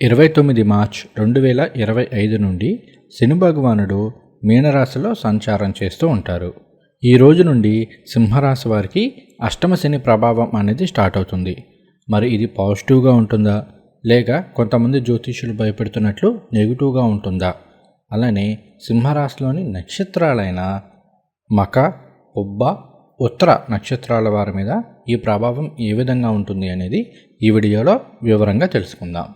ఇరవై తొమ్మిది మార్చ్ రెండు వేల ఇరవై ఐదు నుండి శని భగవానుడు మీనరాశిలో సంచారం చేస్తూ ఉంటారు. ఈ రోజు నుండి సింహరాశి వారికి అష్టమ శని ప్రభావం అనేది స్టార్ట్ అవుతుంది. మరి ఇది పాజిటివ్గా ఉంటుందా? లేక కొంతమంది జ్యోతిష్యులు భయపెడుతున్నట్లు నెగిటివ్గా ఉంటుందా? అలానే సింహరాశిలోని నక్షత్రాలైన మక ఉబ్బ ఉత్తర నక్షత్రాల వారి మీద ఈ ప్రభావం ఏ విధంగా ఉంటుంది అనేది ఈ వీడియోలో వివరంగా తెలుసుకుందాం.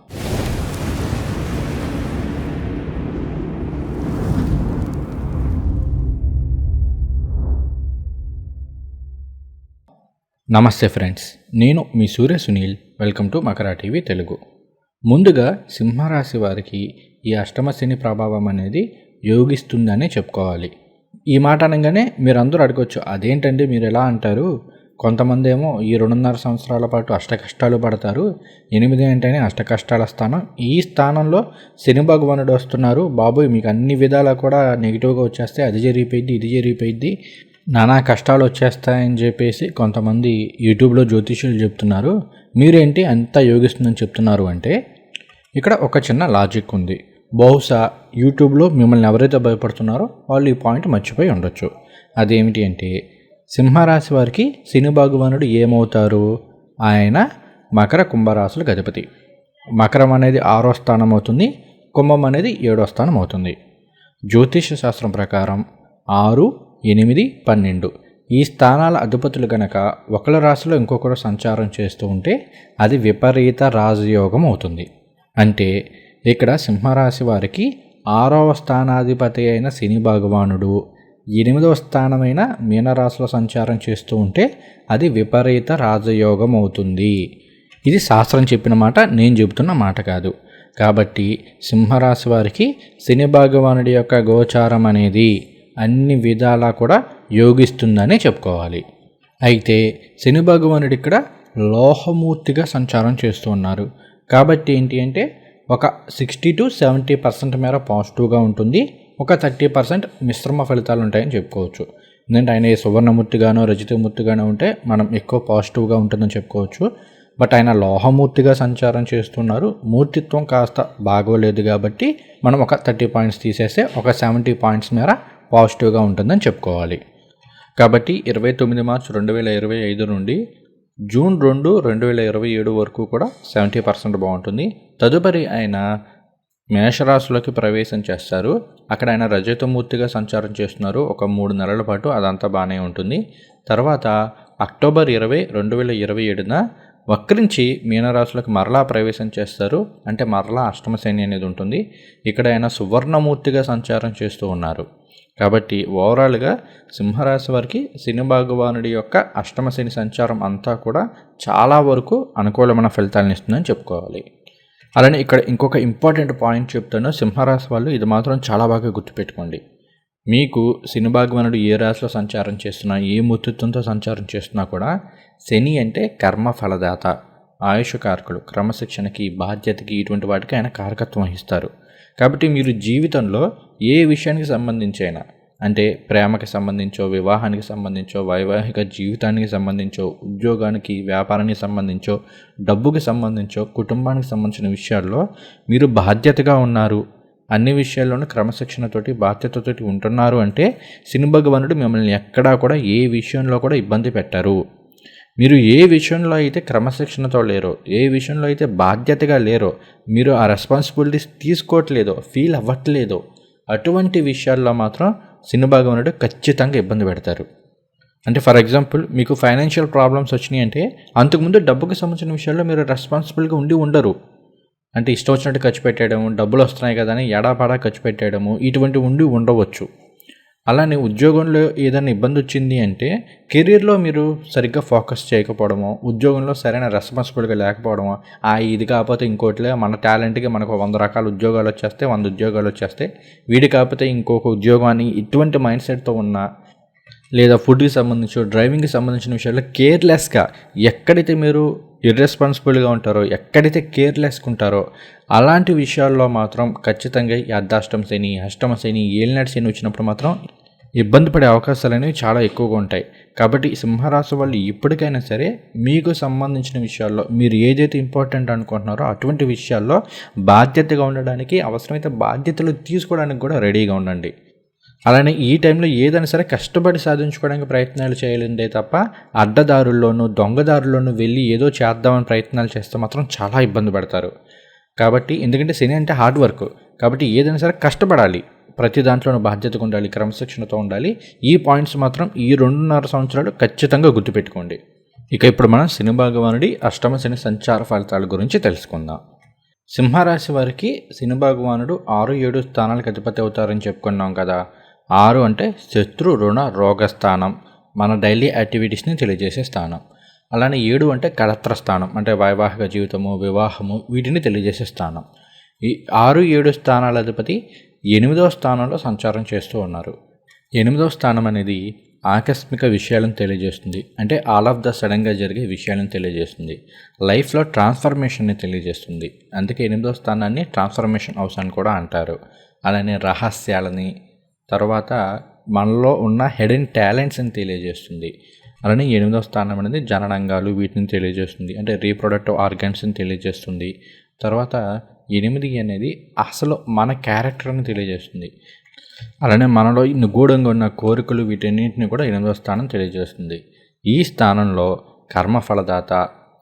నమస్తే ఫ్రెండ్స్ నేను మీ Surya Sunil welcome to Makara TV Telugu. ముందుగా సింహరాశి వారికి ఈ అష్టమ శని ప్రభావం అనేది యోగిస్తుందనే చెప్పుకోవాలి. ఈ మాట అనగానే మీరు అందరూ అడగొచ్చు అదేంటండి మీరు ఎలా అంటారు? కొంతమంది ఏమో ఈ రెండున్నర సంవత్సరాల పాటు అష్ట కష్టాలు పడతారు ఎనిమిది ఏంటనే అష్ట కష్టాల స్థానం. ఈ స్థానంలో శని భగవానుడు వస్తున్నారు. బాబు మీకు అన్ని విధాలా కూడా నెగిటివ్గా వచ్చేస్తే అది జరిగిపోయింది ఇది జరిగిపోయింది నానా కష్టాలు వచ్చేస్తాయని చెప్పేసి కొంతమంది యూట్యూబ్లో జ్యోతిష్యులు చెప్తున్నారు. మీరేంటి అంత యోగిస్తుందని చెప్తున్నారు అంటే ఇక్కడ ఒక చిన్న లాజిక్ ఉంది. బహుశా యూట్యూబ్లో మిమ్మల్ని ఎవరైతే భయపడుతున్నారో వాళ్ళు ఈ పాయింట్ మర్చిపోయి ఉండొచ్చు. అదేమిటి అంటే సింహరాశి వారికి శని భగవానుడు ఏమవుతారు? ఆయన మకర కుంభరాశులకు అధిపతి. మకరం అనేది ఆరో స్థానం అవుతుంది. కుంభం అనేది ఏడో స్థానం అవుతుంది. జ్యోతిష శాస్త్రం ప్రకారం ఆరు ఎనిమిది పన్నెండు. ఈ స్థానాల అధిపతులు గనక ఒకళ్ళ రాశిలో ఇంకొకరు సంచారం చేస్తూ ఉంటే అది విపరీత రాజయోగం అవుతుంది. అంటే ఇక్కడ సింహరాశి వారికి ఆరవ స్థానాధిపతి అయిన శని భగవానుడు ఎనిమిదవ స్థానమైన మీనరాశిలో సంచారం చేస్తూ ఉంటే అది విపరీత రాజయోగం అవుతుంది. ఇది శాస్త్రం చెప్పిన మాట నేను చెబుతున్న మాట కాదు. కాబట్టి సింహరాశి వారికి శని భగవానుడి యొక్క గోచారం అనేది అన్ని విధాలా కూడా యోగిస్తుందని చెప్పుకోవాలి. అయితే శని భగవానుడు ఇక్కడ లోహమూర్తిగా సంచారం చేస్తూ ఉన్నారు. కాబట్టి ఏంటి అంటే ఒక సిక్స్టీ టు సెవెంటీ పర్సెంట్ మేర పాజిటివ్గా ఉంటుంది. ఒక థర్టీ పర్సెంట్ మిశ్రమ ఫలితాలు ఉంటాయని చెప్పుకోవచ్చు. ఎందుకంటే ఆయన సువర్ణమూర్తిగానో రజితమూర్తిగానో ఉంటే మనం ఎక్కువ పాజిటివ్గా ఉంటుందని చెప్పుకోవచ్చు. బట్ ఆయన లోహమూర్తిగా సంచారం చేస్తున్నారు. మూర్తిత్వం కాస్త బాగోలేదు కాబట్టి మనం ఒక థర్టీ పాయింట్స్ తీసేస్తే ఒక సెవెంటీ పాయింట్స్ మేర పాజిటివ్గా ఉంటుందని చెప్పుకోవాలి. కాబట్టి ఇరవై తొమ్మిది మార్చ్ రెండు వేల ఇరవై ఐదు నుండి జూన్ రెండు రెండు వేల ఇరవై ఏడు వరకు కూడా సెవెంటీ పర్సెంట్ బాగుంటుంది. తదుపరి ఆయన మేషరాశిలోకి ప్రవేశం చేస్తారు. అక్కడ ఆయన రజతమూర్తిగా సంచారం చేస్తున్నారు. ఒక మూడు నెలల పాటు అదంతా బాగానే ఉంటుంది. తర్వాత అక్టోబర్ ఇరవై రెండు వేల ఇరవై ఏడున వక్రించి మీనరాశులకు మరలా ప్రవేశం చేస్తారు. అంటే మరలా అష్టమ శని అనేది ఉంటుంది. ఇక్కడ ఆయన సువర్ణమూర్తిగా సంచారం చేస్తూ ఉన్నారు. కాబట్టి ఓవరాల్గా సింహరాశి వారికి శని భగవానుడి యొక్క అష్టమ శని సంచారం అంతా కూడా చాలా వరకు అనుకూలమైన ఫలితాలను ఇస్తుందని చెప్పుకోవాలి. అలానే ఇక్కడ ఇంకొక ఇంపార్టెంట్ పాయింట్ చెప్తాను. సింహరాశి వాళ్ళు ఇది మాత్రం చాలా బాగా గుర్తుపెట్టుకోండి. మీకు శని భగవానుడు ఏ రాశిలో సంచారం చేస్తున్నా ఏ ముత్తుత్వంతో సంచారం చేస్తున్నా కూడా శని అంటే కర్మ ఫలదాత ఆయుష్ కారకుడు క్రమశిక్షణకి బాధ్యతకి ఇటువంటి వాటికి ఆయన కారకత్వం వహిస్తారు. కాబట్టి మీరు జీవితంలో ఏ విషయానికి సంబంధించి అయినా అంటే ప్రేమకి సంబంధించో వివాహానికి సంబంధించో వైవాహిక జీవితానికి సంబంధించో ఉద్యోగానికి వ్యాపారానికి సంబంధించో డబ్బుకి సంబంధించో కుటుంబానికి సంబంధించిన విషయాల్లో మీరు బాధ్యతగా ఉన్నారు. అన్ని విషయాల్లోనూ క్రమశిక్షణతోటి బాధ్యతతోటి ఉంటున్నారు అంటే శని భగవానుడు మిమ్మల్ని ఎక్కడా కూడా ఏ విషయంలో కూడా ఇబ్బంది పెట్టరు. మీరు ఏ విషయంలో అయితే క్రమశిక్షణతో లేరో ఏ విషయంలో అయితే బాధ్యతగా లేరో మీరు ఆ రెస్పాన్సిబిలిటీస్ తీసుకోవట్లేదో ఫీల్ అవ్వట్లేదో అటువంటి విషయాల్లో మాత్రం శని భగవానుడు ఖచ్చితంగా ఇబ్బంది పెడతారు. అంటే ఫర్ ఎగ్జాంపుల్ మీకు ఫైనాన్షియల్ ప్రాబ్లమ్స్ వచ్చినాయి అంటే అంతకుముందు డబ్బుకి సంబంధించిన విషయాల్లో మీరు రెస్పాన్సిబుల్గా ఉండి ఉండరు. అంటే ఇష్టం వచ్చినట్టు ఖర్చు పెట్టేయడము డబ్బులు వస్తున్నాయి కదా అని ఎడాపాడా ఖర్చు పెట్టేయడము ఇటువంటి ఉండి ఉండవచ్చు. అలానే ఉద్యోగంలో ఏదైనా ఇబ్బంది వచ్చింది అంటే కెరీర్లో మీరు సరిగ్గా ఫోకస్ చేయకపోవడమో ఉద్యోగంలో సరైన రెస్పాన్సిబిలిటీ లేకపోవడమో ఆ ఇది కాకపోతే ఇంకోటిలే మన టాలెంట్కి మనకు వంద రకాల ఉద్యోగాలు వచ్చేస్తే వంద ఉద్యోగాలు వచ్చేస్తే వీడి కాకపోతే ఇంకొక ఉద్యోగం అని ఇటువంటి మైండ్ సెట్తో ఉన్న లేదా ఫుడ్కి సంబంధించి డ్రైవింగ్కి సంబంధించిన విషయాల్లో కేర్లెస్గా ఎక్కడైతే మీరు ఇర్రెస్పాన్సిబుల్గా ఉంటారో ఎక్కడైతే కేర్లెస్గా ఉంటారో అలాంటి విషయాల్లో మాత్రం ఖచ్చితంగా ఈ అర్ధాష్టమ శని అష్టమ శని ఏలినాటి శని వచ్చినప్పుడు మాత్రం ఇబ్బంది పడే అవకాశాలు అనేవి చాలా ఎక్కువగా ఉంటాయి. కాబట్టి సింహరాశి వాళ్ళు ఇప్పటికైనా సరే మీకు సంబంధించిన విషయాల్లో మీరు ఏదైతే ఇంపార్టెంట్ అనుకుంటున్నారో అటువంటి విషయాల్లో బాధ్యతగా ఉండడానికి అవసరమైతే బాధ్యతలు తీసుకోవడానికి కూడా రెడీగా ఉండండి. అలానే ఈ టైంలో ఏదైనా సరే కష్టపడి సాధించుకోవడానికి ప్రయత్నాలు చేయాలంటే తప్ప అడ్డదారుల్లోనూ దొంగదారుల్లోనూ వెళ్ళి ఏదో చేద్దామని ప్రయత్నాలు చేస్తే మాత్రం చాలా ఇబ్బంది పడతారు. కాబట్టి ఎందుకంటే సినీ అంటే హార్డ్ వర్క్. కాబట్టి ఏదైనా సరే కష్టపడాలి. ప్రతి దాంట్లోనూ బాధ్యతగా ఉండాలి క్రమశిక్షణతో ఉండాలి. ఈ పాయింట్స్ మాత్రం ఈ రెండున్నర సంవత్సరాలు ఖచ్చితంగా గుర్తుపెట్టుకోండి. ఇక ఇప్పుడు మనం శని భగవానుడి అష్టమ శని సంచార ఫలితాల గురించి తెలుసుకుందాం. సింహరాశి వారికి శని భగవానుడు ఆరు ఏడు స్థానాలకు అధిపతి అవుతారని చెప్పుకున్నాం కదా. ఆరు అంటే శత్రు రుణ రోగ స్థానం మన డైలీ యాక్టివిటీస్ని తెలియజేసే స్థానం. అలానే ఏడు అంటే కళత్ర స్థానం అంటే వైవాహిక జీవితము వివాహము వీటిని తెలియజేసే స్థానం. ఈ ఆరు ఏడు స్థానాల అధిపతి ఎనిమిదవ స్థానంలో సంచారం చేస్తూ ఉన్నారు. ఎనిమిదవ స్థానం అనేది ఆకస్మిక విషయాలను తెలియజేస్తుంది. అంటే ఆల్ ఆఫ్ ద సడన్గా జరిగే విషయాలను తెలియజేస్తుంది. లైఫ్లో ట్రాన్స్ఫర్మేషన్ని తెలియజేస్తుంది. అందుకే ఎనిమిదవ స్థానాన్ని ట్రాన్స్ఫర్మేషన్ హౌస్ అని కూడా అంటారు. అలానే రహస్యాలని తర్వాత మనలో ఉన్న హెడెన్ టాలెంట్స్ని తెలియజేస్తుంది. అలానే ఎనిమిదవ స్థానం అనేది జననంగాలు వీటిని తెలియజేస్తుంది. అంటే రీప్రొడక్టివ్ ఆర్గాన్స్ని తెలియజేస్తుంది. తర్వాత ఎనిమిది అనేది అసలు మన క్యారెక్టర్ని తెలియజేస్తుంది. అలానే మనలో నిగూఢంగా ఉన్న కోరికలు వీటన్నింటిని కూడా ఎనిమిదవ స్థానం తెలియజేస్తుంది. ఈ స్థానంలో కర్మఫలదాత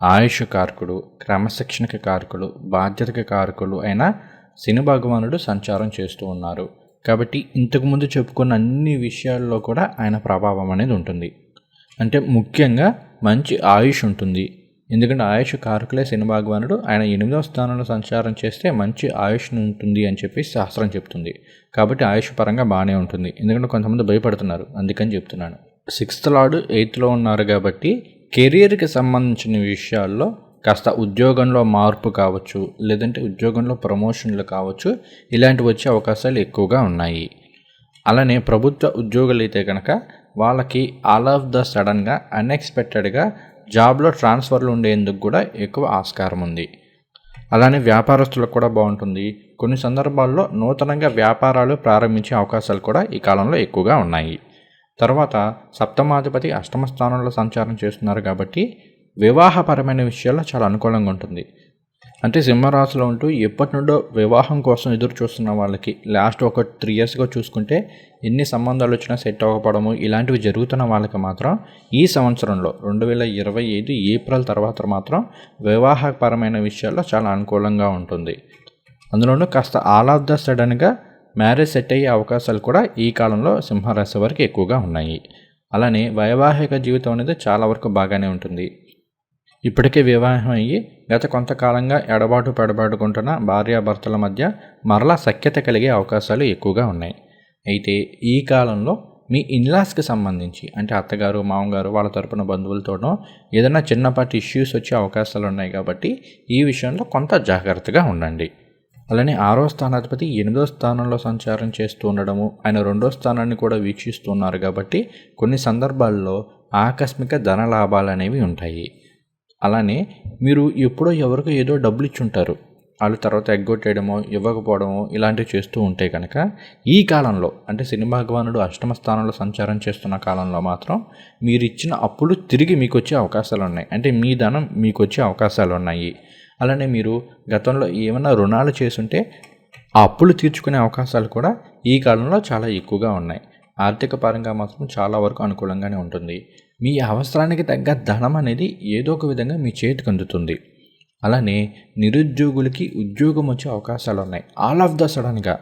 ఆయుష్ కారకుడు క్రమశిక్షణకి కారకులు బాధ్యతకి కారకులు అయిన శని భగవానుడు సంచారం చేస్తూ ఉన్నారు. కాబట్టి ఇంతకుముందు చెప్పుకున్న అన్ని విషయాల్లో కూడా ఆయన ప్రభావం అనేది ఉంటుంది. అంటే ముఖ్యంగా మంచి ఆయుష్ ఉంటుంది. ఎందుకంటే ఆయుష్ కారకులే శని భగవానుడు ఆయన ఎనిమిదవ స్థానంలో సంచారం చేస్తే మంచి ఆయుష్ ఉంటుంది అని చెప్పి శాస్త్రం చెప్తుంది. కాబట్టి ఆయుష్ పరంగా బాగానే ఉంటుంది. ఎందుకంటే కొంతమంది భయపడుతున్నారు. అందుకని చెప్తున్నాను. సిక్స్త్ లార్డు ఎయిత్లో ఉన్నారు కాబట్టి కెరీర్కి సంబంధించిన విషయాల్లో కాస్త ఉద్యోగంలో మార్పు కావచ్చు లేదంటే ఉద్యోగంలో ప్రమోషన్లు కావచ్చు ఇలాంటివి వచ్చే అవకాశాలు ఎక్కువగా ఉన్నాయి. అలానే ప్రభుత్వ ఉద్యోగులు అయితే కనుక వాళ్ళకి ఆల్ ఆఫ్ ద సడన్గా అన్ఎక్స్పెక్టెడ్గా జాబ్లో ట్రాన్స్ఫర్లు ఉండేందుకు కూడా ఎక్కువ ఆస్కారం ఉంది. అలానే వ్యాపారస్తులకు కూడా బాగుంటుంది. కొన్ని సందర్భాల్లో నూతనంగా వ్యాపారాలు ప్రారంభించే అవకాశాలు కూడా ఈ కాలంలో ఎక్కువగా ఉన్నాయి. తర్వాత సప్తమాధిపతి అష్టమ స్థానంలో సంచారం చేస్తున్నారు కాబట్టి వివాహపరమైన విషయాల్లో చాలా అనుకూలంగా ఉంటుంది. అంటే సింహరాశిలో ఉంటూ ఎప్పటి నుండో వివాహం కోసం ఎదురు చూస్తున్న వాళ్ళకి లాస్ట్ ఒక త్రీ ఇయర్స్గా చూసుకుంటే ఎన్ని సంబంధాలు వచ్చినా సెట్ అవ్వకపోవడము ఇలాంటివి జరుగుతున్న వాళ్ళకి మాత్రం ఈ సంవత్సరంలో రెండు వేల ఇరవై ఐదు ఏప్రిల్ తర్వాత మాత్రం వివాహపరమైన విషయాల్లో చాలా అనుకూలంగా ఉంటుంది. అందులోనూ కాస్త ఆల్ ఆఫ్ ద సడన్గా మ్యారేజ్ సెట్ అయ్యే అవకాశాలు కూడా ఈ కాలంలో సింహరాశి వారికి ఎక్కువగా ఉన్నాయి. అలానే వైవాహిక జీవితం అనేది చాలా వరకు బాగానే ఉంటుంది. ఇప్పటికే వివాహం అయ్యి గత కొంతకాలంగా ఎడబాటు పెడబాటుకుంటున్న భార్యాభర్తల మధ్య మరలా సఖ్యత కలిగే అవకాశాలు ఎక్కువగా ఉన్నాయి. అయితే ఈ కాలంలో మీ ఇన్లాస్కి సంబంధించి అంటే అత్తగారు మామగారు వాళ్ళ తరపున బంధువులతోనో ఏదైనా చిన్నపాటి ఇష్యూస్ వచ్చే అవకాశాలు ఉన్నాయి కాబట్టి ఈ విషయంలో కొంత జాగ్రత్తగా ఉండండి. అలానే ఆరో స్థానాధిపతి ఎనిమిదో స్థానంలో సంచారం చేస్తూ ఉండడము ఆయన రెండో స్థానాన్ని కూడా వీక్షిస్తున్నారు కాబట్టి కొన్ని సందర్భాల్లో ఆకస్మిక ధన లాభాలు అనేవి ఉంటాయి. అలానే మీరు ఎప్పుడో ఎవరికో ఏదో డబ్బులు ఇచ్చుంటారు వాళ్ళు తర్వాత ఎగ్గొట్టేయడమో ఇవ్వకపోవడమో ఇలాంటివి చేస్తూ ఉంటే కనుక ఈ కాలంలో అంటే శని భగవానుడు అష్టమ స్థానంలో సంచారం చేస్తున్న కాలంలో మాత్రం మీరు ఇచ్చిన అప్పులు తిరిగి మీకు వచ్చే అవకాశాలు ఉన్నాయి అంటే మీ ధనం మీకు వచ్చే అవకాశాలు ఉన్నాయి అలానే మీరు గతంలో ఏమైనా రుణాలు చేసుంటే ఆ అప్పులు తీర్చుకునే అవకాశాలు కూడా ఈ కాలంలో చాలా ఎక్కువగా ఉన్నాయి. ఆర్థిక పరంగా మాత్రం చాలా వరకు అనుకూలంగానే ఉంటుంది. మీ అవసరానికి తగ్గ ధనం అనేది ఏదో ఒక విధంగా మీ చేతికి అందుతుంది. అలానే నిరుద్యోగులకి ఉద్యోగం వచ్చే అవకాశాలు ఉన్నాయి. ఆల్ ఆఫ్ ద సడన్గా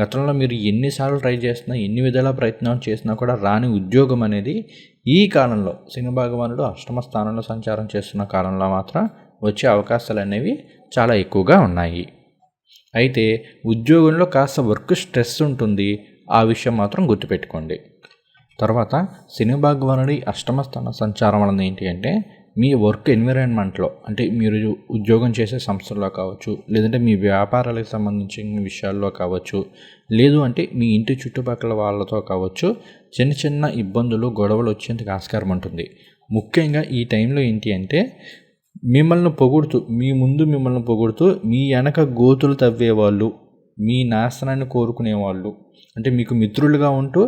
గతంలో మీరు ఎన్నిసార్లు ట్రై చేసినా ఎన్ని విధాల ప్రయత్నాలు చేసినా కూడా రాని ఉద్యోగం అనేది ఈ కాలంలో శని భగవానుడు అష్టమ స్థానంలో సంచారం చేస్తున్న కాలంలో మాత్రం వచ్చే అవకాశాలు అనేవి చాలా ఎక్కువగా ఉన్నాయి. అయితే ఉద్యోగంలో కాస్త వర్క్ స్ట్రెస్ ఉంటుంది. ఆ విషయం మాత్రం గుర్తుపెట్టుకోండి. తర్వాత శని భగవానుడి అష్టమ స్థాన సంచారం వలన ఏంటి అంటే మీ వర్క్ ఎన్విరాన్మెంట్లో అంటే మీరు ఉద్యోగం చేసే సంస్థల్లో కావచ్చు లేదంటే మీ వ్యాపారాలకు సంబంధించిన విషయాల్లో కావచ్చు లేదు అంటే మీ ఇంటి చుట్టుపక్కల వాళ్ళతో కావచ్చు చిన్న చిన్న ఇబ్బందులు గొడవలు వచ్చేందుకు ఆస్కారం ఉంటుంది. ముఖ్యంగా ఈ టైంలో ఏంటి అంటే మిమ్మల్ని పొగుడుతూ మీ ముందు మిమ్మల్ని పొగుడుతూ మీ వెనక గోతులు తవ్వే వాళ్ళు మీ నాశనాన్ని కోరుకునేవాళ్ళు. అంటే మీకు మిత్రులుగా ఉంటూ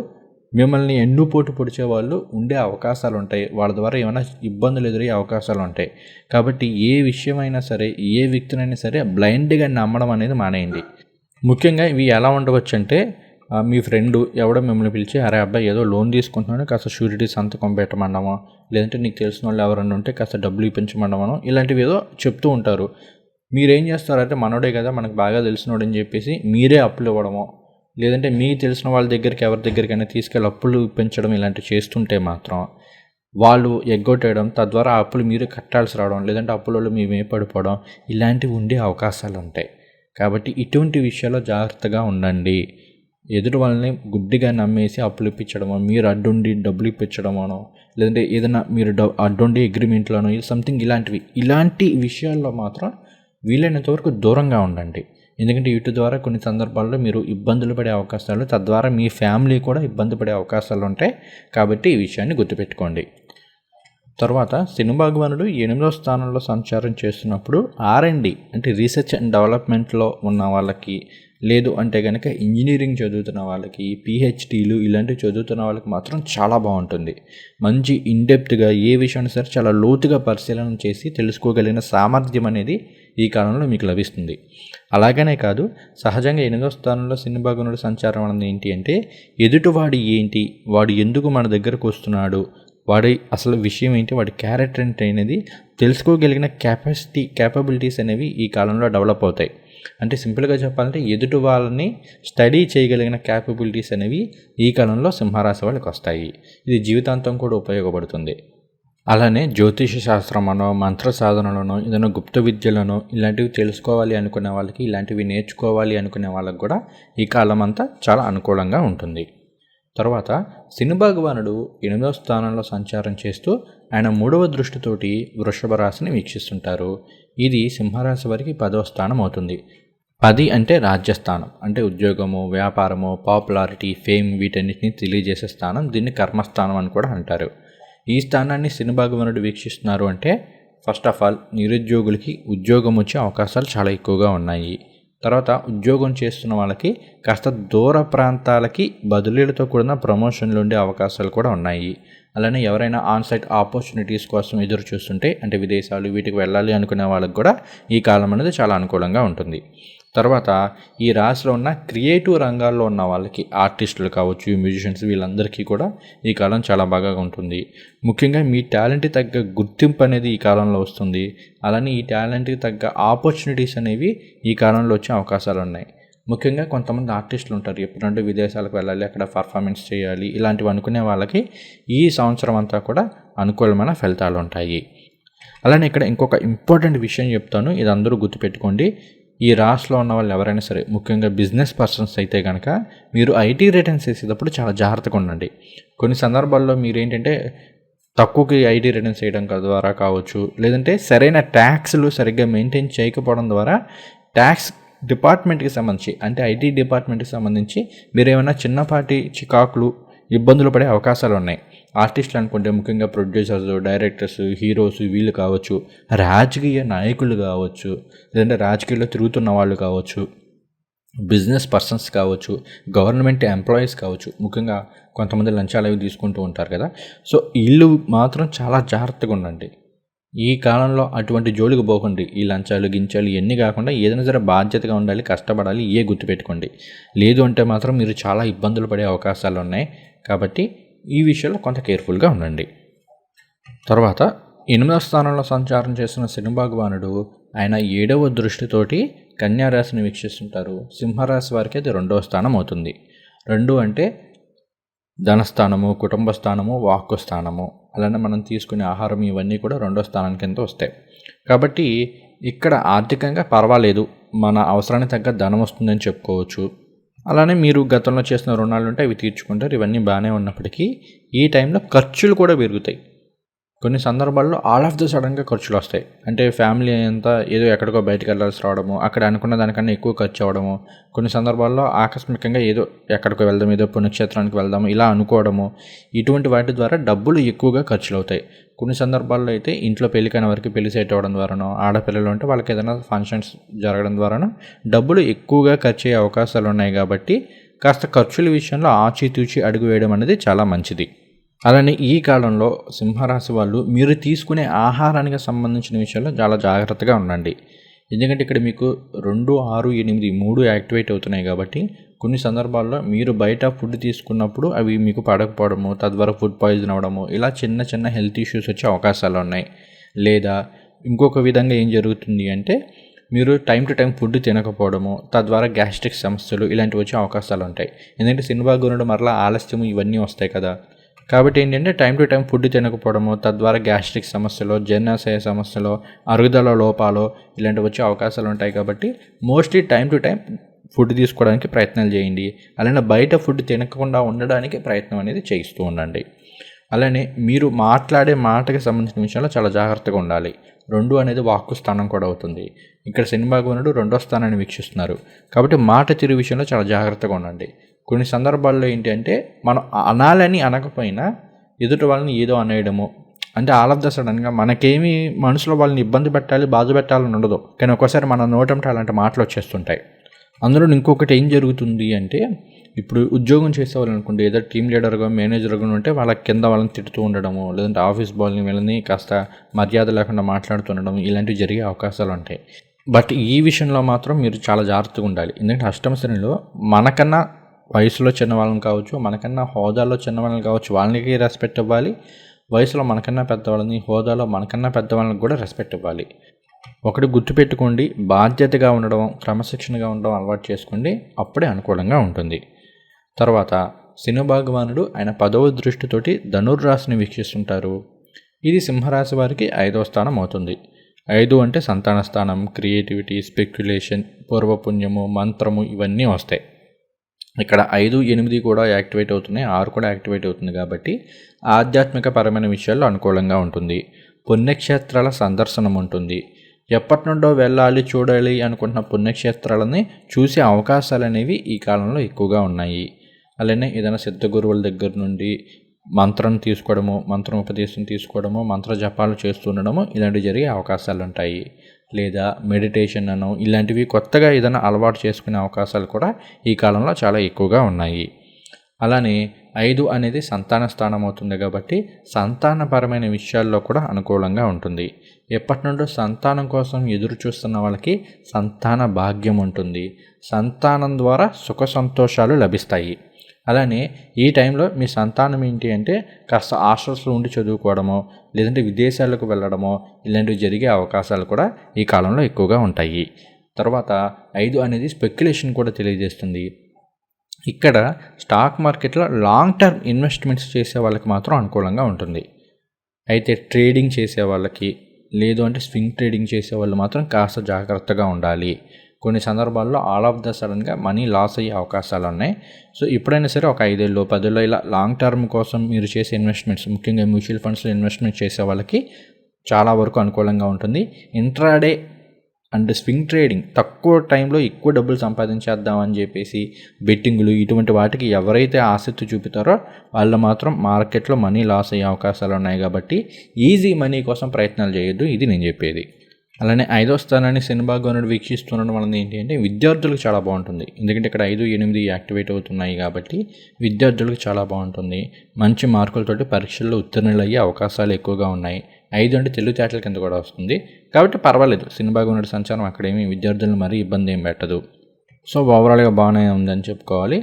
మిమ్మల్ని ఎన్నుపోటు పొడిచే వాళ్ళు ఉండే అవకాశాలు ఉంటాయి. వాళ్ళ ద్వారా ఏమైనా ఇబ్బందులు ఎదురయ్యే అవకాశాలు ఉంటాయి. కాబట్టి ఏ విషయమైనా సరే ఏ వ్యక్తినైనా సరే బ్లైండ్గా నమ్మడం అనేది మానేయండి. ముఖ్యంగా ఇవి ఎలా ఉండవచ్చు అంటే మీ ఫ్రెండ్ ఎవడో మిమ్మల్ని పిలిచి అరే అబ్బాయి ఏదో లోన్ తీసుకుంటున్నాను కాస్త షూరిటీ సంతకం పెట్టమన్నామో లేదంటే నీకు తెలిసిన వాళ్ళు ఎవరన్నా ఉంటే కాస్త డబ్బులు ఇప్పించమన్నామో ఇలాంటివి ఏదో చెప్తూ ఉంటారు. మీరేం చేస్తారంటే మనోడే కదా మనకు బాగా తెలిసినోడని చెప్పేసి మీరే అప్పులు ఇవ్వడమో లేదంటే మీకు తెలిసిన వాళ్ళ దగ్గరికి ఎవరి దగ్గరికైనా తీసుకెళ్ళి అప్పులు ఇప్పించడం ఇలాంటివి చేస్తుంటే మాత్రం వాళ్ళు ఎగ్గొట్టేయడం తద్వారా ఆ అప్పులు మీరు కట్టాల్సి రావడం లేదంటే అప్పులలో మేమే పడిపోవడం ఇలాంటివి ఉండే అవకాశాలు ఉంటాయి. కాబట్టి ఇటువంటి విషయాల్లో జాగ్రత్తగా ఉండండి. ఎదుటి వాళ్ళని గుడ్డిగా నమ్మేసి అప్పులు ఇప్పించడమో మీరు అడ్డుండి డబ్బులు ఇప్పించడమోనో లేదంటే ఏదైనా మీరు డ అడ్డుండి అగ్రిమెంట్లోనో సంథింగ్ ఇలాంటివి ఇలాంటి విషయాల్లో మాత్రం వీలైనంత వరకు దూరంగా ఉండండి. ఎందుకంటే వీటి ద్వారా కొన్ని సందర్భాల్లో మీరు ఇబ్బందులు పడే అవకాశాలు తద్వారా మీ ఫ్యామిలీ కూడా ఇబ్బంది పడే అవకాశాలు ఉంటాయి. కాబట్టి ఈ విషయాన్ని గుర్తుపెట్టుకోండి. తర్వాత శని భగవానుడు ఎనిమిదవ స్థానంలో సంచారం చేస్తున్నప్పుడు ఆర్ఎండి అంటే రీసెర్చ్ అండ్ డెవలప్మెంట్లో ఉన్న వాళ్ళకి లేదు అంటే కనుక ఇంజనీరింగ్ చదువుతున్న వాళ్ళకి పిహెచ్డీలు ఇలాంటివి చదువుతున్న వాళ్ళకి మాత్రం చాలా బాగుంటుంది. మంచి ఇన్డెప్త్గా ఏ విషయాన్ని సరే చాలా లోతుగా పరిశీలన చేసి తెలుసుకోగలిగిన సామర్థ్యం అనేది ఈ కాలంలో మీకు లభిస్తుంది. అలాగనే కాదు సహజంగా ఎనిమిదో స్థానంలో శని సంచారం అన్నది ఏంటి అంటే ఎదుటివాడి ఏంటి వాడు ఎందుకు మన దగ్గరకు వస్తున్నాడు వాడి అసలు విషయం ఏంటి వాడి క్యారెక్టర్ ఏంటి అనేది తెలుసుకోగలిగిన కెపాసిటీ క్యాపబిలిటీస్ అనేవి ఈ కాలంలో డెవలప్ అవుతాయి. అంటే సింపుల్గా చెప్పాలంటే ఎదుటి వాళ్ళని స్టడీ చేయగలిగిన క్యాపబిలిటీస్ అనేవి ఈ కాలంలో సింహరాశి వాళ్ళకి వస్తాయి. ఇది జీవితాంతం కూడా ఉపయోగపడుతుంది. అలానే జ్యోతిష శాస్త్రమనో మంత్ర సాధనలను ఏదైనా గుప్త విద్యలను ఇలాంటివి తెలుసుకోవాలి అనుకునే వాళ్ళకి ఇలాంటివి నేర్చుకోవాలి అనుకునే వాళ్ళకి కూడా ఈ కాలం అంతా చాలా అనుకూలంగా ఉంటుంది. తర్వాత శని భగవానుడు ఎనిమిదవ స్థానంలో సంచారం చేస్తూ ఆయన మూడవ దృష్టితోటి వృషభ రాశిని వీక్షిస్తుంటారు. ఇది సింహరాశి వారికి పదవ స్థానం అవుతుంది. పది అంటే రాజ్యస్థానం అంటే ఉద్యోగము వ్యాపారము పాపులారిటీ ఫేమ్ వీటన్నిటిని తెలియజేసే స్థానం దీన్ని కర్మస్థానం అని కూడా అంటారు. ఈ స్థానాన్ని సినిభాగవనుడు వీక్షిస్తున్నారు అంటే ఫస్ట్ ఆఫ్ ఆల్ నిరుద్యోగులకి ఉద్యోగం వచ్చే అవకాశాలు చాలా ఎక్కువగా ఉన్నాయి. తర్వాత ఉద్యోగం చేస్తున్న వాళ్ళకి కాస్త దూర ప్రాంతాలకి బదిలీలతో కూడిన ప్రమోషన్లు ఉండే అవకాశాలు కూడా ఉన్నాయి. అలానే ఎవరైనా ఆన్సైట్ ఆపర్చునిటీస్ కోసం ఎదురు చూస్తుంటే అంటే విదేశాలు వీటికి వెళ్ళాలి అనుకునే వాళ్ళకి కూడా ఈ కాలం అనేది చాలా అనుకూలంగా ఉంటుంది. తర్వాత ఈ రాశిలో ఉన్న క్రియేటివ్ రంగాల్లో ఉన్న వాళ్ళకి ఆర్టిస్టులు కావచ్చు మ్యూజిషియన్స్ వీళ్ళందరికీ కూడా ఈ కాలం చాలా బాగా ఉంటుంది. ముఖ్యంగా మీ టాలెంట్కి తగ్గ గుర్తింపు అనేది ఈ కాలంలో వస్తుంది. అలానే ఈ టాలెంట్కి తగ్గ ఆపర్చునిటీస్ అనేవి ఈ కాలంలో వచ్చే అవకాశాలు ఉన్నాయి. ముఖ్యంగా కొంతమంది ఆర్టిస్టులు ఉంటారు. ఎప్పుడంటే విదేశాలకు వెళ్ళాలి అక్కడ పర్ఫార్మెన్స్ చేయాలి ఇలాంటివి అనుకునే వాళ్ళకి ఈ సంవత్సరం అంతా కూడా అనుకూలమైన ఫలితాలు ఉంటాయి. అలానే ఇక్కడ ఇంకొక ఇంపార్టెంట్ విషయం చెప్తాను. ఇది అందరూ గుర్తుపెట్టుకోండి. ఈ రాష్ట్రంలో ఉన్న వాళ్ళు ఎవరైనా సరే ముఖ్యంగా బిజినెస్ పర్సన్స్ అయితే కనుక మీరు ఐటీ రిటర్న్స్ వేసేటప్పుడు చాలా జాగ్రత్తగా ఉండండి. కొన్ని సందర్భాల్లో మీరు ఏంటంటే తక్కువకి ఐటీ రిటర్న్స్ చేయడం ద్వారా కావచ్చు లేదంటే సరైన ట్యాక్స్లు సరిగ్గా మెయింటైన్ చేయకపోవడం ద్వారా ట్యాక్స్ డిపార్ట్మెంట్కి సంబంధించి అంటే ఐటీ డిపార్ట్మెంట్కి సంబంధించి మీరు ఏమైనా చిన్నపాటి చికాకులు ఇబ్బందులు పడే అవకాశాలు ఉన్నాయి. ఆర్టిస్టులు అనుకుంటే ముఖ్యంగా ప్రొడ్యూసర్స్ డైరెక్టర్స్ హీరోస్ వీళ్ళు కావచ్చు రాజకీయ నాయకులు కావచ్చు లేదంటే రాజకీయాల్లో తిరుగుతున్న వాళ్ళు కావచ్చు బిజినెస్ పర్సన్స్ కావచ్చు గవర్నమెంట్ ఎంప్లాయీస్ కావచ్చు ముఖ్యంగా కొంతమంది లంచాలు అవి తీసుకుంటూ ఉంటారు కదా. సో వీళ్ళు మాత్రం చాలా జాగ్రత్తగా ఉండండి. ఈ కాలంలో అటువంటి జోలికి పోకండి. ఈ లంచాలు గించాలు ఇవన్నీ కాకుండా ఏదైనా సరే బాధ్యతగా ఉండాలి కష్టపడాలి ఏ గుర్తుపెట్టుకోండి. లేదు అంటే మాత్రం మీరు చాలా ఇబ్బందులు పడే అవకాశాలు ఉన్నాయి. కాబట్టి ఈ విషయంలో కొంత కేర్ఫుల్గా ఉండండి. తర్వాత ఎనిమిదవ స్థానంలో సంచారం చేసిన శని భగవానుడు ఆయన ఏడవ దృష్టితోటి కన్యారాశిని వీక్షిస్తుంటారు. సింహరాశి వారికి అది రెండవ స్థానం అవుతుంది. రెండు అంటే ధనస్థానము కుటుంబ స్థానము వాక్కు స్థానము. అలానే మనం తీసుకునే ఆహారం ఇవన్నీ కూడా రెండో స్థానం కింద వస్తాయి. కాబట్టి ఇక్కడ ఆర్థికంగా పర్వాలేదు. మన అవసరానికి తగ్గ ధనం వస్తుందని చెప్పుకోవచ్చు. అలానే మీరు గతంలో చేసిన రుణాలు ఉంటే అవి తీర్చుకుంటారు. ఇవన్నీ బాగానే ఉన్నప్పటికీ ఈ టైంలో ఖర్చులు కూడా పెరుగుతాయి. కొన్ని సందర్భాల్లో ఆల్ ఆఫ్ ద సడన్గా ఖర్చులు వస్తాయి. అంటే ఫ్యామిలీ అంతా ఏదో ఎక్కడికో బయటకు వెళ్ళాల్సి రావడము అక్కడ అనుకున్న దానికన్నా ఎక్కువ ఖర్చు అవ్వడము కొన్ని సందర్భాల్లో ఆకస్మికంగా ఏదో ఎక్కడికో వెళ్దాం ఏదో పుణ్యక్షేత్రానికి వెళ్దాము ఇలా అనుకోవడము ఇటువంటి వాటి ద్వారా డబ్బులు ఎక్కువగా ఖర్చులు అవుతాయి. కొన్ని సందర్భాల్లో అయితే ఇంట్లో పెళ్ళికైన వరకు పెళ్ళి సెట్ అవ్వడం ద్వారానో ఆడపిల్లలు ఉంటే వాళ్ళకి ఏదైనా ఫంక్షన్స్ జరగడం ద్వారానో డబ్బులు ఎక్కువగా ఖర్చు అయ్యే అవకాశాలు ఉన్నాయి కాబట్టి కాస్త ఖర్చుల విషయంలో ఆచితూచి అడుగు వేయడం అనేది చాలా మంచిది. అలానే ఈ కాలంలో సింహరాశి వాళ్ళు మీరు తీసుకునే ఆహారానికి సంబంధించిన విషయంలో చాలా జాగ్రత్తగా ఉండండి. ఎందుకంటే ఇక్కడ మీకు రెండు ఆరు ఎనిమిది మూడు యాక్టివేట్ అవుతున్నాయి కాబట్టి కొన్ని సందర్భాల్లో మీరు బయట ఫుడ్ తీసుకున్నప్పుడు అవి మీకు పడకపోవడము తద్వారా ఫుడ్ పాయిజన్ అవ్వడము ఇలా చిన్న చిన్న హెల్త్ ఇష్యూస్ వచ్చే అవకాశాలు ఉన్నాయి. లేదా ఇంకొక విధంగా ఏం జరుగుతుంది అంటే మీరు టైం టు టైం ఫుడ్ తినకపోవడము తద్వారా గ్యాస్ట్రిక్ సమస్యలు ఇలాంటివి వచ్చే అవకాశాలు ఉంటాయి. ఎందుకంటే సినిమా గురుడు మరలా ఆలస్యం ఇవన్నీ వస్తాయి కదా. కాబట్టి ఏంటంటే టైం టు టైం ఫుడ్ తినకపోవడము తద్వారా గ్యాస్ట్రిక్ సమస్యలు జీర్ణాశయ సమస్యలు అరుగుదల లోపాలు ఇలాంటివి వచ్చే అవకాశాలు ఉంటాయి కాబట్టి mostly time to time food తీసుకోవడానికి ప్రయత్నాలు చేయండి. అలానే బయట ఫుడ్ తినకుండా ఉండడానికి ప్రయత్నం అనేది చేయిస్తూ ఉండండి. అలానే మీరు మాట్లాడే మాటకి సంబంధించిన విషయంలో చాలా జాగ్రత్తగా ఉండాలి. రెండు అనేది వాక్కు స్థానం కూడా అవుతుంది. ఇక్కడ శని భగవానుడు రెండో స్థానాన్ని వీక్షిస్తున్నారు. కాబట్టి మాట తిరిగి విషయంలో చాలా జాగ్రత్తగా ఉండండి. కొన్ని సందర్భాల్లో ఏంటంటే మనం అనాలని అనకపోయినా ఎదుటి వాళ్ళని ఏదో అనేయడము. అంటే ఆల్ ఆఫ్ ద సడన్గా మనకేమి మనసులో వాళ్ళని ఇబ్బంది పెట్టాలి బాధ పెట్టాలని ఉండదు. కానీ ఒక్కోసారి మన నోటంటే అలాంటి మాటలు వచ్చేస్తుంటాయి. అందులో ఇంకొకటి ఏం జరుగుతుంది అంటే ఇప్పుడు ఉద్యోగం చేసేవాళ్ళు అనుకోండి ఏదో టీం లీడర్గా మేనేజర్గా ఉంటే వాళ్ళ కింద వాళ్ళని తిడుతూ ఉండడము లేదంటే ఆఫీస్ బాల్ని వీళ్ళని కాస్త మర్యాద లేకుండా మాట్లాడుతుండడం ఇలాంటివి జరిగే అవకాశాలు ఉంటాయి. బట్ ఈ విషయంలో మాత్రం మీరు చాలా జాగ్రత్తగా ఉండాలి. ఎందుకంటే అష్టమ శ్రేణిలో మనకన్నా వయసులో చిన్న వాళ్ళని కావచ్చు మనకన్నా హోదాలో చిన్న వాళ్ళని కావచ్చు వాళ్ళకి రెస్పెక్ట్ ఇవ్వాలి. వయసులో మనకన్నా పెద్దవాళ్ళని హోదాలో మనకన్నా పెద్దవాళ్ళని కూడా రెస్పెక్ట్ ఇవ్వాలి. ఒకటి గుర్తుపెట్టుకోండి బాధ్యతగా ఉండడం క్రమశిక్షణగా ఉండడం అలవాటు చేసుకోండి అప్పుడే అనుకూలంగా ఉంటుంది. తర్వాత శని భగవానుడు ఆయన పదవ దృష్టితోటి ధనుర్రాశిని వీక్షిస్తుంటారు. ఇది సింహరాశి వారికి ఐదవ స్థానం అవుతుంది. ఐదు అంటే సంతాన స్థానం క్రియేటివిటీ స్పెక్యులేషన్ పూర్వపుణ్యము మంత్రము ఇవన్నీ వస్తాయి. ఇక్కడ ఐదు ఎనిమిది కూడా యాక్టివేట్ అవుతున్నాయి ఆరు కూడా యాక్టివేట్ అవుతుంది కాబట్టి ఆధ్యాత్మిక పరమైన విషయాల్లో అనుకూలంగా ఉంటుంది. పుణ్యక్షేత్రాల సందర్శనం ఉంటుంది. ఎప్పటి నుండో వెళ్ళాలి చూడాలి అనుకుంటున్న పుణ్యక్షేత్రాలని చూసే అవకాశాలు అనేవి ఈ కాలంలో ఎక్కువగా ఉన్నాయి. అలానే ఏదైనా సిద్ధ గురువుల దగ్గర నుండి మంత్రం తీసుకోవడము మంత్రం ఉపదేశం తీసుకోవడము మంత్ర జపాలు చేస్తుండడము ఇలాంటివి జరిగే అవకాశాలు ఉంటాయి లేదా మెడిటేషన్ అను ఇలాంటివి కొత్తగా ఏదైనా అలవాటు చేసుకునే అవకాశాలు కూడా ఈ కాలంలో చాలా ఎక్కువగా ఉన్నాయి. అలానే ఐదు అనేది సంతాన స్థానం అవుతుంది కాబట్టి సంతానపరమైన విషయాల్లో కూడా అనుకూలంగా ఉంటుంది. ఎప్పటి నుండో సంతానం కోసం ఎదురు చూస్తున్న వాళ్ళకి సంతాన భాగ్యం ఉంటుంది. సంతానం ద్వారా సుఖ సంతోషాలు లభిస్తాయి. అలానే ఈ టైంలో మీ సంతానం ఏంటి అంటే కాస్త హాస్టల్స్లో ఉండి చదువుకోవడమో లేదంటే విదేశాలకు వెళ్ళడమో ఇలాంటివి జరిగే అవకాశాలు కూడా ఈ కాలంలో ఎక్కువగా ఉంటాయి. తర్వాత ఐదు అనేది స్పెక్యులేషన్ కూడా తెలియజేస్తుంది. ఇక్కడ స్టాక్ మార్కెట్లో లాంగ్ టర్మ్ ఇన్వెస్ట్మెంట్స్ చేసే వాళ్ళకి మాత్రం అనుకూలంగా ఉంటుంది. అయితే ట్రేడింగ్ చేసే వాళ్ళకి లేదు అంటే స్వింగ్ ట్రేడింగ్ చేసే వాళ్ళు మాత్రం కాస్త జాగ్రత్తగా ఉండాలి. కొన్ని సందర్భాల్లో ఆల్ ఆఫ్ ద సడన్గా మనీ లాస్ అయ్యే అవకాశాలు ఉన్నాయి. సో ఎప్పుడైనా సరే ఒక ఐదేళ్ళు పదేళ్ళు ఇలా లాంగ్ టర్మ్ కోసం మీరు చేసే ఇన్వెస్ట్మెంట్స్ ముఖ్యంగా మ్యూచువల్ ఫండ్స్లో ఇన్వెస్ట్మెంట్ చేసే వాళ్ళకి చాలా వరకు అనుకూలంగా ఉంటుంది. ఇంట్రాడే అండ్ స్వింగ్ ట్రేడింగ్ తక్కువ టైంలో ఎక్కువ డబ్బులు సంపాదించేద్దామని చెప్పేసి బెట్టింగులు ఇటువంటి వాటికి ఎవరైతే ఆసక్తి చూపుతారో వాళ్ళు మాత్రం మార్కెట్లో మనీ లాస్ అయ్యే అవకాశాలు ఉన్నాయి కాబట్టి ఈజీ మనీ కోసం ప్రయత్నాలు చేయొద్దు. ఇది నేను చెప్పేది. అలానే ఐదో స్థానాన్ని శనిభాగవనుడు వీక్షిస్తుండడం వలన ఏంటి అంటే విద్యార్థులకు చాలా బాగుంటుంది. ఎందుకంటే ఇక్కడ ఐదు ఎనిమిది యాక్టివేట్ అవుతున్నాయి కాబట్టి విద్యార్థులకు చాలా బాగుంటుంది. మంచి మార్కులతోటి పరీక్షల్లో ఉత్తీర్ణులు అయ్యే అవకాశాలు ఎక్కువగా ఉన్నాయి. ఐదు అంటే తెలివితేటల కింద కూడా వస్తుంది. కాబట్టి పర్వాలేదు శనిభాగవనుడి సంచారం అక్కడేమి విద్యార్థులను మరీ ఇబ్బంది ఏం పెట్టదు. సో ఓవరాల్గా బాగానే ఉందని చెప్పుకోవాలి.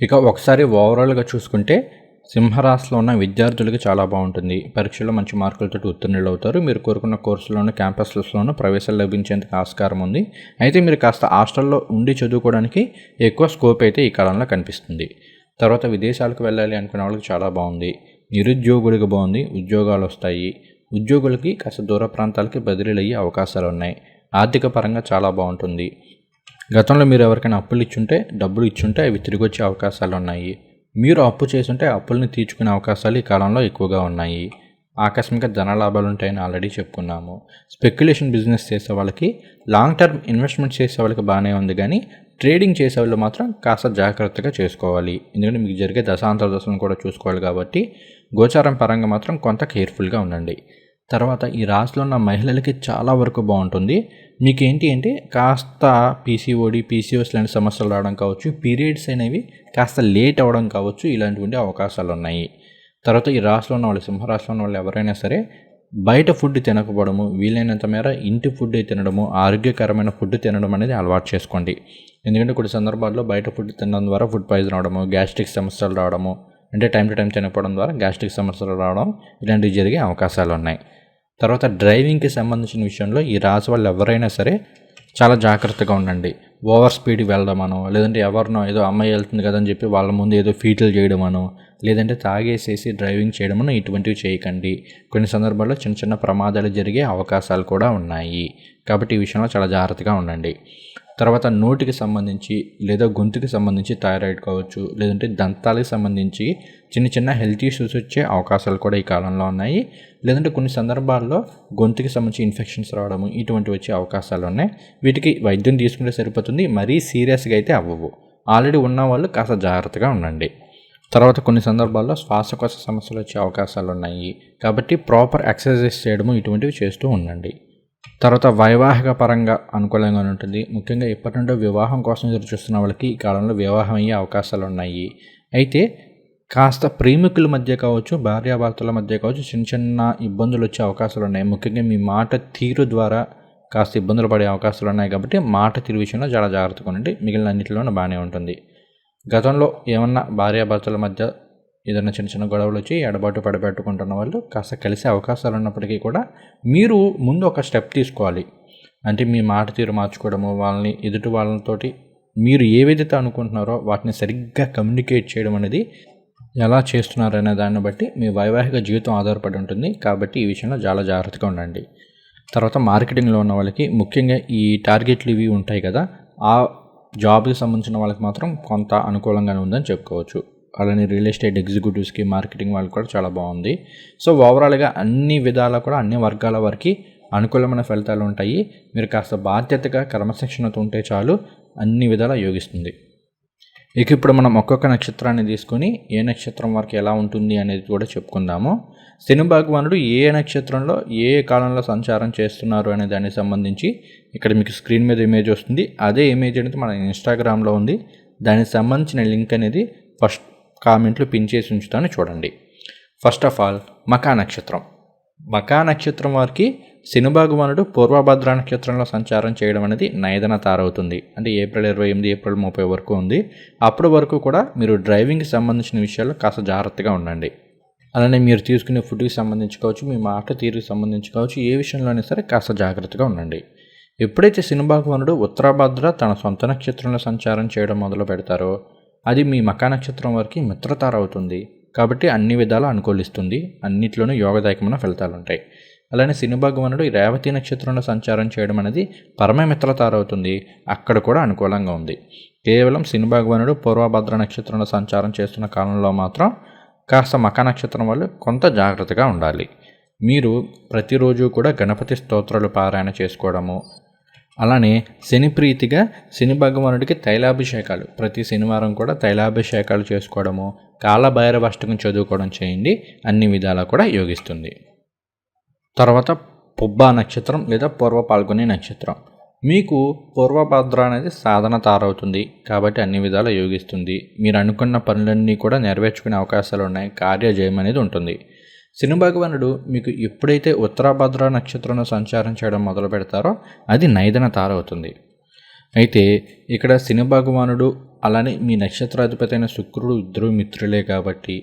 ఇక ఒకసారి ఓవరాల్గా చూసుకుంటే సింహరాశిలో ఉన్న విద్యార్థులకు చాలా బాగుంటుంది. పరీక్షలో మంచి మార్కులతో ఉత్తీర్ణులు అవుతారు. మీరు కోరుకున్న కోర్సులోనూ క్యాంపస్లోనూ ప్రవేశాలు లభించేందుకు ఆస్కారం ఉంది. అయితే మీరు కాస్త హాస్టల్లో ఉండి చదువుకోవడానికి ఎక్కువ స్కోప్ అయితే ఈ కాలంలో కనిపిస్తుంది. తర్వాత విదేశాలకు వెళ్ళాలి అనుకునే వాళ్ళకి చాలా బాగుంది. నిరుద్యోగులకు బాగుంది. ఉద్యోగాలు వస్తాయి. ఉద్యోగులకి కాస్త దూర ప్రాంతాలకి బదిలీలు అయ్యే అవకాశాలు ఉన్నాయి. ఆర్థిక పరంగా చాలా బాగుంటుంది. గతంలో మీరు ఎవరికైనా అప్పులు ఇచ్చుంటే డబ్బులు ఇచ్చుంటే అవి తిరిగి వచ్చే అవకాశాలు ఉన్నాయి. మీరు అప్పు చేసుంటే అప్పుల్ని తీర్చుకునే అవకాశాలు ఈ కాలంలో ఎక్కువగా ఉన్నాయి. ఆకస్మిక ధనలాభాలు ఉంటాయని ఆల్రెడీ చెప్పుకున్నాము. స్పెక్యులేషన్ బిజినెస్ చేసే వాళ్ళకి లాంగ్ టర్మ్ ఇన్వెస్ట్మెంట్ చేసే వాళ్ళకి బాగానే ఉంది కానీ ట్రేడింగ్ చేసే వాళ్ళు మాత్రం కాస్త జాగ్రత్తగా చేసుకోవాలి. ఎందుకంటే మీకు జరిగే దశాంతర దశలను కూడా చూసుకోవాలి కాబట్టి గోచారం పరంగా మాత్రం కొంత కేర్ఫుల్గా ఉండండి. తర్వాత ఈ రాశిలో ఉన్న మహిళలకి చాలా వరకు బాగుంటుంది. మీకు ఏంటి అంటే కాస్త పీసీఓడి పీసీఓస్ లాంటి సమస్యలు రావడం కావచ్చు పీరియడ్స్ అనేవి కాస్త లేట్ అవ్వడం కావచ్చు ఇలాంటివంటి అవకాశాలు ఉన్నాయి తర్వాత ఈ రాశిలో ఉన్న వాళ్ళు సింహరాశిలో ఉన్న వాళ్ళు ఎవరైనా సరే బయట ఫుడ్ తినకపోవడము వీలైనంత మేర ఇంటి ఫుడ్ తినడము ఆరోగ్యకరమైన ఫుడ్ తినడం అనేది అలవాటు చేసుకోండి. ఎందుకంటే కొన్ని సందర్భాల్లో బయట ఫుడ్ తినడం ద్వారా ఫుడ్ పాయిజన్ అవడము గ్యాస్ట్రిక్ సమస్యలు రావడము అంటే టైం టు టైం తినకపోవడం ద్వారా గ్యాస్ట్రిక్ సమస్యలు రావడం ఇలాంటివి జరిగే అవకాశాలు ఉన్నాయి. తర్వాత డ్రైవింగ్కి సంబంధించిన విషయంలో ఈ రాశి వాళ్ళు ఎవరైనా సరే చాలా జాగ్రత్తగా ఉండండి. ఓవర్ స్పీడ్ వెళ్ళడమనో లేదంటే ఎవరినో ఏదో అమ్మాయి వెళ్తుంది కదని చెప్పి వాళ్ళ ముందు ఏదో ఫీట్లు చేయడమనో లేదంటే తాగేసేసి డ్రైవింగ్ చేయడమనో ఇటువంటివి చేయకండి. కొన్ని సందర్భాల్లో చిన్న చిన్న ప్రమాదాలు జరిగే అవకాశాలు కూడా ఉన్నాయి. కాబట్టి ఈ విషయంలో చాలా జాగ్రత్తగా ఉండండి. తర్వాత నోటికి సంబంధించి లేదా గొంతుకి సంబంధించి థైరాయిడ్ కావచ్చు లేదంటే దంతాలకు సంబంధించి చిన్న చిన్న హెల్త్ ఇష్యూస్ వచ్చే అవకాశాలు కూడా ఈ కాలంలో ఉన్నాయి. లేదంటే కొన్ని సందర్భాల్లో గొంతుకి సంబంధించి ఇన్ఫెక్షన్స్ రావడము ఇటువంటివి వచ్చే అవకాశాలు ఉన్నాయి. వీటికి వైద్యం తీసుకుంటే సరిపోతుంది మరీ సీరియస్గా అయితే అవ్వవు. ఆల్రెడీ ఉన్న వాళ్ళు కాస్త జాగ్రత్తగా ఉండండి. తర్వాత కొన్ని సందర్భాల్లో శ్వాసకోశ సమస్యలు వచ్చే అవకాశాలు ఉన్నాయి. కాబట్టి ప్రాపర్ ఎక్సర్సైజ్ చేయడము ఇటువంటివి చేస్తూ ఉండండి. తర్వాత వైవాహిక పరంగా అనుకూలంగా ఉంటుంది. ముఖ్యంగా ఇప్పటి నుండో వివాహం కోసం ఎదురు చూస్తున్న వాళ్ళకి ఈ కాలంలో వివాహం అయ్యే అవకాశాలు ఉన్నాయి అయితే కాస్త ప్రేమికుల మధ్య కావచ్చు భార్యాభర్తల మధ్య కావచ్చు చిన్న చిన్న ఇబ్బందులు వచ్చే అవకాశాలు ఉన్నాయి ముఖ్యంగా మీ మాట తీరు ద్వారా కాస్త ఇబ్బందులు పడే అవకాశాలు ఉన్నాయి కాబట్టి మాట తీరు విషయంలో చాలా జాగ్రత్తగా ఉండండి. మిగిలిన అన్నింటిలోనూ బాగానే ఉంటుంది. గతంలో ఏమన్నా భార్యాభర్తల మధ్య ఏదైనా చిన్న చిన్న గొడవలు వచ్చి ఎడబాటు పడబెట్టుకుంటున్న వాళ్ళు కాస్త కలిసే అవకాశాలు ఉన్నప్పటికీ కూడా మీరు ముందు ఒక స్టెప్ తీసుకోవాలి. అంటే మీ మాట తీరు మార్చుకోవడము వాళ్ళని ఎదుటి వాళ్ళతోటి మీరు ఏ విధంగా అనుకుంటున్నారో వాటిని సరిగ్గా కమ్యూనికేట్ చేయడం అనేది ఎలా చేస్తున్నారనే దాన్ని బట్టి మీ వైవాహిక జీవితం ఆధారపడి ఉంటుంది. కాబట్టి ఈ విషయంలో చాలా జాగ్రత్తగా ఉండండి. తర్వాత మార్కెటింగ్లో ఉన్న వాళ్ళకి ముఖ్యంగా ఈ టార్గెట్లు ఇవి ఉంటాయి కదా ఆ జాబ్కి సంబంధించిన వాళ్ళకి మాత్రం కొంత అనుకూలంగానే ఉందని చెప్పుకోవచ్చు. అలానే రియల్ ఎస్టేట్ ఎగ్జిక్యూటివ్స్కి మార్కెటింగ్ వాళ్ళకి కూడా చాలా బాగుంది. సో ఓవరాల్గా అన్ని విధాలా కూడా అన్ని వర్గాల వారికి అనుకూలమైన ఫలితాలు ఉంటాయి. మీరు కాస్త బాధ్యతగా క్రమశిక్షణతో ఉంటే చాలు అన్ని విధాలా యోగిస్తుంది. ఇక ఇప్పుడు మనం ఒక్కొక్క నక్షత్రాన్ని తీసుకొని ఏ నక్షత్రం వారికి ఎలా ఉంటుంది అనేది కూడా చెప్పుకుందాము. శని భగవానుడు ఏ నక్షత్రంలో ఏ కాలంలో సంచారం చేస్తున్నారు అనే దానికి సంబంధించి ఇక్కడ మీకు స్క్రీన్ మీద ఇమేజ్ వస్తుంది. అదే ఇమేజ్ అనేది మన ఇన్స్టాగ్రామ్లో ఉంది. దానికి సంబంధించిన లింక్ అనేది ఫస్ట్ కామెంట్లు పిన్ చేసి ఉంచుతాను చూడండి. ఫస్ట్ ఆఫ్ ఆల్ మకా నక్షత్రం. మకా నక్షత్రం వారికి శని భగవానుడు పూర్వభద్ర నక్షత్రంలో సంచారం చేయడం అనేది నైదన తారవుతుంది. అంటే ఏప్రిల్ ఇరవై ఎనిమిది ఏప్రిల్ ముప్పై వరకు ఉంది. అప్పటి వరకు కూడా మీరు డ్రైవింగ్కి సంబంధించిన విషయాల్లో కాస్త జాగ్రత్తగా ఉండండి. అలానే మీరు తీసుకునే ఫుడ్కి సంబంధించి కావచ్చు మీ మాట తీరుకి సంబంధించి కావచ్చు ఏ విషయంలోనే సరే కాస్త జాగ్రత్తగా ఉండండి. ఎప్పుడైతే శని భగవానుడు ఉత్తరాభద్ర తన సొంత నక్షత్రంలో సంచారం చేయడం మొదలు పెడతారో అది మీ మకా నక్షత్రం వారికి మిత్రతార అవుతుంది కాబట్టి అన్ని విధాలు అనుకూలిస్తుంది. అన్నిట్లోనూ యోగదాయకమైన ఫలితాలు ఉంటాయి అలానే శని భగవానుడు ఈ రేవతి నక్షత్రంలో సంచారం చేయడం అనేది పరమమిత్రతార అవుతుంది అక్కడ కూడా అనుకూలంగా ఉంది. కేవలం శని భగవానుడు పూర్వభద్ర నక్షత్రంలో సంచారం చేస్తున్న కాలంలో మాత్రం కాస్త మకా నక్షత్రం వాళ్ళు కొంత జాగ్రత్తగా ఉండాలి. మీరు ప్రతిరోజు కూడా గణపతి స్తోత్రాలు పారాయణ చేసుకోవడము అలానే శని ప్రీతిగా శని భగవానుడికి తైలాభిషేకాలు. ప్రతి శనివారం కూడా తైలాభిషేకాలు చేసుకోవడము కాలభైరవ అష్టకం చదువుకోవడం చేయండి అన్ని విధాలా కూడా యోగిస్తుంది. తర్వాత పుబ్బా నక్షత్రం లేదా పూర్వ పాల్గొనే నక్షత్రం. మీకు పూర్వభద్ర అనేది సాధన తారవుతుంది కాబట్టి అన్ని విధాలా యోగిస్తుంది. మీరు అనుకున్న పనులన్నీ కూడా నెరవేర్చుకునే అవకాశాలు ఉన్నాయి కార్యజయం అనేది ఉంటుంది. శని భగవానుడు మీకు ఎప్పుడైతే ఉత్తరాభద్ర నక్షత్రంలో సంచారం చేయడం మొదలు పెడతారో అది నైదన తార అవుతుంది. అయితే ఇక్కడ శని భగవానుడు అలానే మీ నక్షత్రాధిపతి అయిన శుక్రుడు ఇద్దరు మిత్రులే కాబట్టి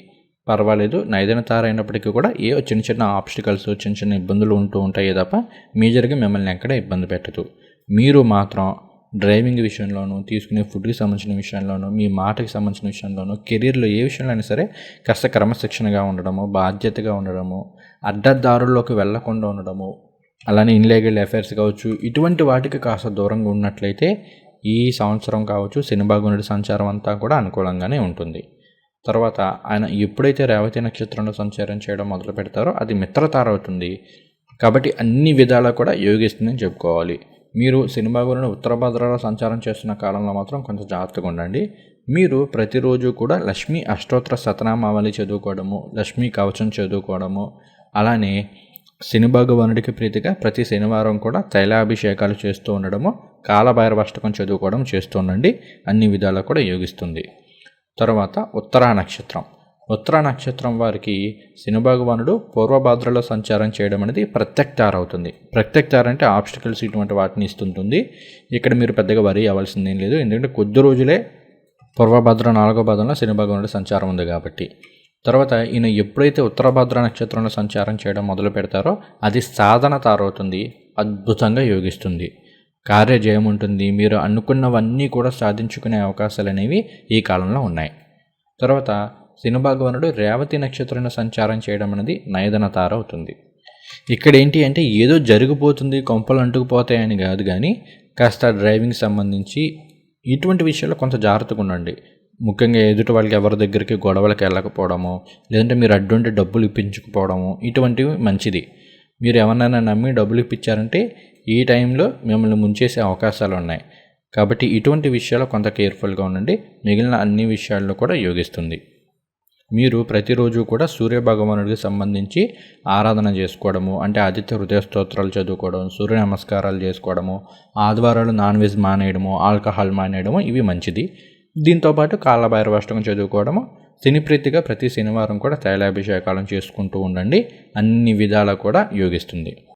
పర్వాలేదు నైదన తార అయినప్పటికీ కూడా ఏ చిన్న చిన్న ఆబ్స్టికల్స్ చిన్న చిన్న ఇబ్బందులు ఉంటూ ఉంటాయి తప్ప మేజర్గా మిమ్మల్ని ఎక్కడ ఇబ్బంది పెట్టదు. మీరు మాత్రం డ్రైవింగ్ విషయంలోనూ తీసుకునే ఫుడ్కి సంబంధించిన విషయంలోనూ మీ మాటకి సంబంధించిన విషయంలోనూ కెరీర్లో ఏ విషయంలో అయినా సరే కాస్త క్రమశిక్షణగా ఉండడము బాధ్యతగా ఉండడము అడ్డదారుల్లోకి వెళ్ళకుండా ఉండడము అలానే ఇన్లీగల్ అఫైర్స్ కావచ్చు ఇటువంటి వాటికి కాస్త దూరంగా ఉన్నట్లయితే ఈ సంవత్సరం కావచ్చు శనిభాగునుడి సంచారం అంతా కూడా అనుకూలంగానే ఉంటుంది. తర్వాత ఆయన ఎప్పుడైతే రేవతి నక్షత్రంలో సంచారం చేయడం మొదలు పెడతారో అది మిత్రతార అవుతుంది. కాబట్టి అన్ని విధాలా కూడా యోగిస్తుందని చెప్పుకోవాలి. మీరు సినిమా గురిని ఉత్తర భద్రాలో సంచారం చేస్తున్న కాలంలో మాత్రం కొంచెం జాగ్రత్తగా ఉండండి. మీరు ప్రతిరోజు కూడా లక్ష్మీ అష్టోత్తర శతనామావళి చదువుకోవడము లక్ష్మీ కవచం చదువుకోవడము అలానే శనిభగవానుడికి ప్రీతిగా ప్రతి శనివారం కూడా తైలాభిషేకాలు చేస్తూ ఉండడము కాలభైరవాష్టకం చదువుకోవడం చేస్తూ ఉండండి. అన్ని విధాలా కూడా యోగిస్తుంది. తర్వాత ఉత్తరా నక్షత్రం. ఉత్తరా నక్షత్రం వారికి శనిభగవానుడు పూర్వభాద్రలో సంచారం చేయడం అనేది ప్రత్యక్తార అవుతుంది ప్రత్యక్తార అంటే ఆబ్స్టికల్స్ ఇటువంటి వాటిని ఇస్తుంటుంది. ఇక్కడ మీరు పెద్దగా వరి అవ్వాల్సిందేం లేదు. ఎందుకంటే కొద్ది రోజులే పూర్వభద్ర నాలుగో భాగంలో శనిభగవానుడు సంచారం ఉంది కాబట్టి. తర్వాత ఈయన ఎప్పుడైతే ఉత్తరభద్ర నక్షత్రంలో సంచారం చేయడం మొదలు పెడతారో అది సాధన తారవుతుంది. అద్భుతంగా యోగిస్తుంది. కార్యజయం ఉంటుంది. మీరు అనుకున్నవన్నీ కూడా సాధించుకునే అవకాశాలు అనేవి ఈ కాలంలో ఉన్నాయి. తర్వాత శనిభగవానుడు రేవతి నక్షత్రం సంచారం చేయడం అనేది నయదన తార అవుతుంది. ఇక్కడ ఏంటి అంటే ఏదో జరిగిపోతుంది కొంపలు అంటుకుపోతాయని కాదు కానీ కాస్త డ్రైవింగ్ సంబంధించి ఇటువంటి విషయాల్లో కొంత జాగ్రత్తగా ఉండండి. ముఖ్యంగా ఎదుటి వాళ్ళకి ఎవరి దగ్గరికి గొడవలకు వెళ్ళకపోవడము లేదంటే మీరు అడ్డుంటే డబ్బులు ఇప్పించకపోవడము ఇటువంటివి మంచిది. మీరు ఎవరినైనా నమ్మి డబ్బులు ఇప్పించారంటే ఈ టైంలో మిమ్మల్ని ముంచేసే అవకాశాలు ఉన్నాయి. కాబట్టి ఇటువంటి విషయాల్లో కొంత కేర్ఫుల్గా ఉండండి. మిగిలిన అన్ని విషయాల్లో కూడా యోగిస్తుంది. మీరు ప్రతిరోజు కూడా సూర్య భగవానుడికి సంబంధించి ఆరాధన చేసుకోవడము అంటే ఆదిత్య హృదయ స్తోత్రాలు చదువుకోవడం సూర్య నమస్కారాలు చేసుకోవడము ఆదివారాలు నాన్ వెజ్ మానేయడము ఆల్కహాల్ మానేయడము ఇవి మంచిది. దీంతోపాటు కాలభైరవాష్టకం చదువుకోవడము శనిప్రీతిగా ప్రతి శనివారం కూడా తైలాభిషేకాలను చేసుకుంటూ ఉండండి. అన్ని విధాలా కూడా యోగిస్తుంది.